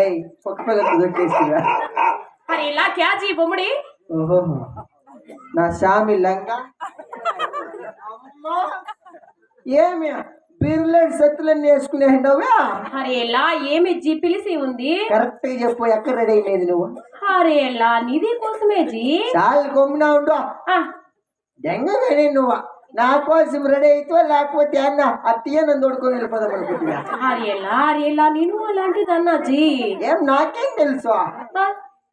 ఏయ్ బొమ్మడి? ఓహో నా శామి లంగా ఏమి సత్తులన్నీ వేసుకునే ఉండవా ఏమి జీ పిలిసి ఉంది? కరెక్ట్ చెప్పు ఎక్కడ రెడీ అయ్యలేదు నువ్వు. పారేయాల నిధి కోసమే జీ చాలు కొమ్మున ఉంటాం దెంగగానే నువ్వా. నా కోసం రెడీ అయితే లేకపోతే అన్న అత్తయ్య నన్ను తోడుకొని వెళ్ళిపోదాం అనుకుంటున్నా. ఆరేలా ఆరేలా నేను అలాంటిది అన్నాజీ ఏం నాకేం తెలుసు?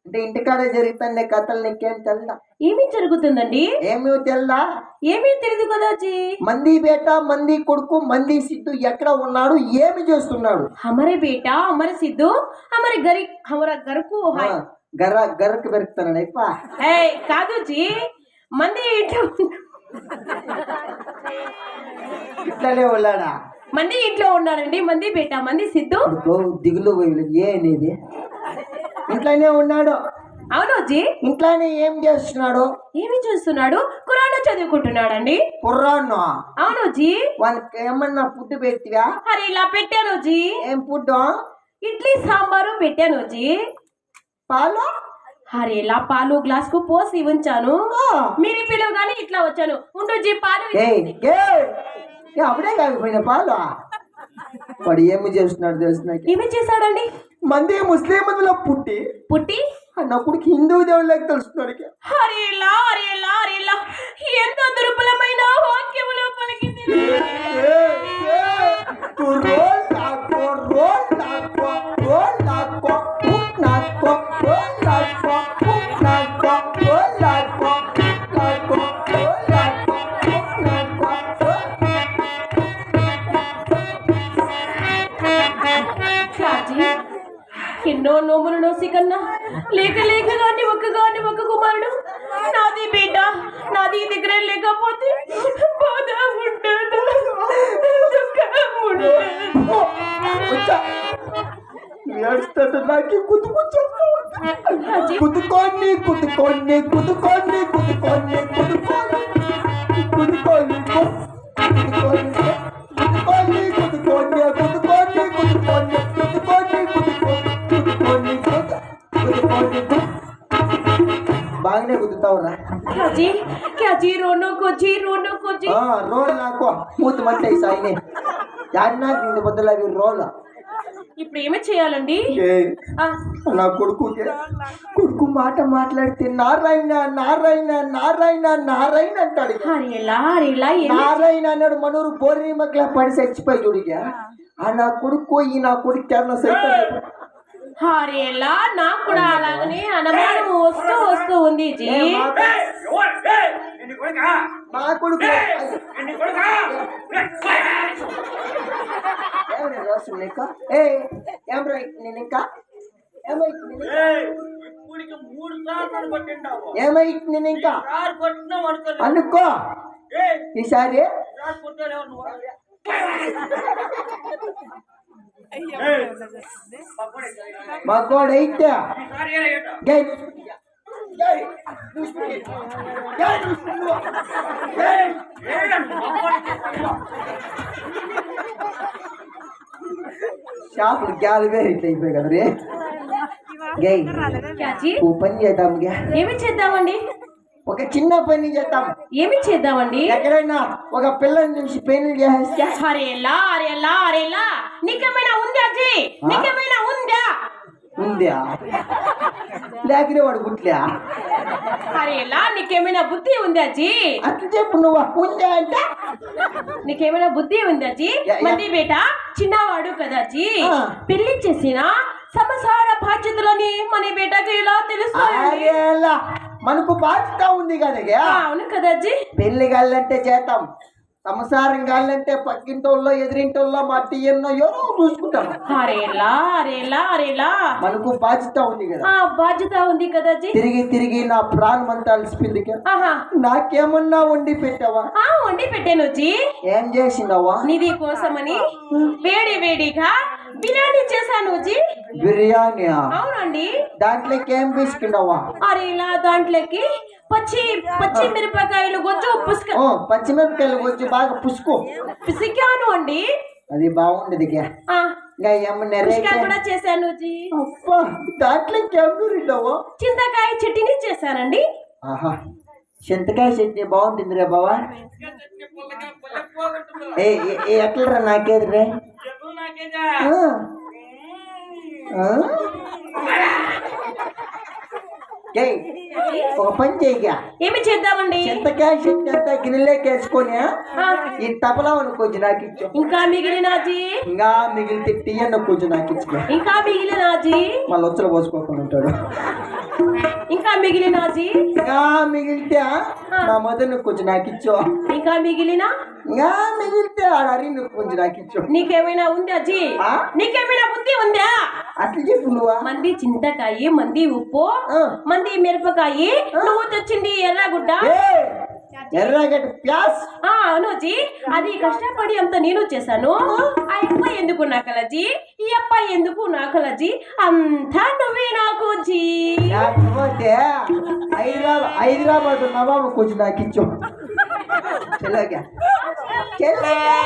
అంటే ఇంటికాడ జరుగుతున్న కథలు నీకేం తెల్దా? ఏమి జరుగుతుందండి? ఏమి తెల్దా? ఏమీ తెలియదు కదా జీ మంది బేట మంది కొడుకు మంది సిద్ధు ఎక్కడ ఉన్నాడు? ఏమి చేస్తున్నాడు? హమరే బేట హమరే సిద్ధు హమరే గరి హమర గరుకు హాయ్. గర్ర గర్రకు ఏ కాదు జీ మంది ఇంట్లో ఇట్లానే ఉన్నాడా మంది ఇంట్లో ఉన్నారండి మంది బేట మంది సిద్ధు. దిగులు పోయి ఏ అనేది. ఇంట్లోనే ఉన్నాడు. అవును జీ. ఇంట్లోనే ఏం చేస్తున్నాడు? ఏమి చూస్తున్నాడు? ఖురాన్ చదువుకుంటున్నాడండి. కుర్రాను అవును జీ. వానికి ఏమన్నా ఫుడ్ పెట్టివా? అరే ఇలా పెట్టాను జీ. ఏం ఫుడ్ ఇడ్లీ సాంబారు పెట్టాను జీ. పాలు? అరే ఇలా పాలు గ్లాస్కు పోసి ఉంచాను. మీరు పిలువగానే ఇట్లా వచ్చాను. ఉండు జీ పాలు అప్పుడే కాకపోయిన పాలు? వాడు ఏమి చేస్తున్నాడు తెలుసు ఏమి చేశాడండి? మంది ముస్లింల పుట్టి. పుట్టి? నా కొడుకు హిందూ దేవుళ్ళకి తెలుస్తున్నాడు హరిలా హరిలా హరిలా ఎంత దుర్బలమైన వాక్యములు పలికింది. రాజీ ఎన్నో నోములు నోసి కన్నా లేక లేక గాని ఒక్క గాని ఒక్క కుమారుడు. నాది బిడ్డ నాది దగ్గర లేకపోతే బాధ దుఃఖం ఉండదు నాకు కుదు రాజీ కుదుకోండి కుదుకోండి కుదుకోండి కుదుకోండి కుదుకోండి కుదుకోండి కుదుకోండి కుదుకోండి కుదుకోండి కుదుకోండి ಹಾಗನೇ ಗುದ್ದುತ್ತಾವ್ರ ಅಜ್ಜಿ ಅಜ್ಜಿ ರೋನು ಕೊಜ್ಜಿ ರೋನು ಕೊಜ್ಜಿ ಹಾ ರೋಲ್ ಹಾಕೋ ಮೂತ್ మంటే సాయిని. యాన్నా దీని బదులు అవి రోల్ ఇప్పుడు ఏమి చేయాలండి? నా కొడుకు కొడుకు మాట మాట్లాడితే నారాయణ నారాయణ నారాయణ నారాయణ అంటాడు. నారాయణ అన్నాడు మనూరు బోర్రీ మగ్ల పడి చచ్చిపోయి చూడిగా. ఆ. నా కొడుకు ఈ నా కొడుకు అన్న సైతం. హారీ ఎలా నాకు కూడా అలాగనే అనుమానం నాకు ఉంది జీ. నా కొడుకు? రోజులు లెక్క ఏ ఏమ్రా నేను ఇంకా? ఏమైంది అనుకో. ఈసారి మగోడైతే. గెలిచి షాపులు గ్యాలు వేరు అయిపోయి కదా రే ఓ పని చేద్దాం ఏమి చేద్దామండి? ఒక చిన్న పని చేద్దాం. ఏమి చేద్దామండి? ఎక్కడైనా ఒక పిల్లని చూసి పెళ్ళి చేసేస్తే అరేలా అరేలా అరేలా. నీకేమైనా ఉందా జీ? నీకేమైనా ఉందా? ఉందా? లేకనే వాడు గుట్లే హరేలా నీకేమైనా బుద్ధి ఉందా జీ? అట్లా చెప్పు నువ్వు ఉందా అంటే? నీకేమైనా బుద్ధి ఉందా జీ. మంది బేట చిన్నవాడు కదా జీ. పెళ్ళి చేసిన సంసార బాధ్యతలని మన బేటకి ఇలా తెలుస్తాయండి. అరేలా మనకు బాధ్యత ఉంది కదా అవును కదా అజ్జి పెళ్ళి గాళ్ళంటే చేద్దాం. సంసారం గాళ్ళంటే పక్కింటోళ్ళో ఎదిరింటోళ్ళో మా టీఎన్నో ఎవరో చూసుకుంటాం అరేలా అరేలా అరేలా. మనకు బాధ్యత ఉంది కదా. ఆ బాధ్యత ఉంది కదా తిరిగి తిరిగి నా ప్రాణం అంతా అలసిపోయింది నాకేమన్నా వండి పెట్టావా? ఆ వండి పెట్టాను ఏం చేసినావా నిధి కోసమని వేడి వేడిగా బిర్యానీ చేశాను బిర్యానీ అవునండి. దాంట్లోకి ఏం తీసుకున్నావా? అరేలా దాంట్లోకి పచ్చి పచ్చి మిరపకాయలు కొంచెం పుసుక. ఓ పచ్చిమిరపకాయలు వచ్చి బాగా పుసుకో. పిసికాను అండి. అది బాగుండదు కూడా చేశాను జీ. అబ్బా దాంట్లోకి ఏం దూరినావా చింతకాయ చట్నీ చేశానండి. ఆహా చింతకాయ చట్నీ బాగుంటుంది రే బావా. ఏ ఎట్లరా నాకేది? రే ఒక పని చేయగా. ఏమి చేద్దామండి? చింతకాయ చట్నీ అంతా గిన్నెలోకి వేసుకొని ఆ, ఈ తబలా కొంచెం నాకు ఇచ్చు. ఇంకా మిగిలిన జీ ఇంకా మిగిలితే టీయన్న కొంచెం నాకు ఇచ్చు. ఇంకా మిగిలిన జీ మళ్ళీ వచ్చలు పోసుకోకుండా ఉంటాడు. ఇంకా మిగిలిన జీ? ఇంకా మిగిలితే నా మదర్ కొంచెం నాకు ఇచ్చు ఇంకా మిగిలిన? ఇంకా మిగిలితే ఆడ అరి నువ్వు కొంచెం నాకు ఇచ్చు నీకేమైనా ఉందా జీ? ఆ? నీకేమైనా బుద్ధి ఉందా? అట్లా చెప్పు నువ్వా? మంది చింతకాయ మంది ఉప్పు. మంది మిరపకాయ నువ్వు తెచ్చింది ఎర్రగుడ్డ? ఎర్రగడ్డ ప్యాస్. ఆ అనుజీ అది కష్టపడి అంత నేను చేశాను ఆ. అబ్బాయి ఎందుకు నాకలజీ ఈ అబ్బాయి ఎందుకు నాకలజీ అంతా నువ్వే నాకు జీ లేకపోతే హైదరాబాద్ హైదరాబాద్ నవాబు కొంచెం నాకు ఇచ్చు చెల్లగా చెల్లగా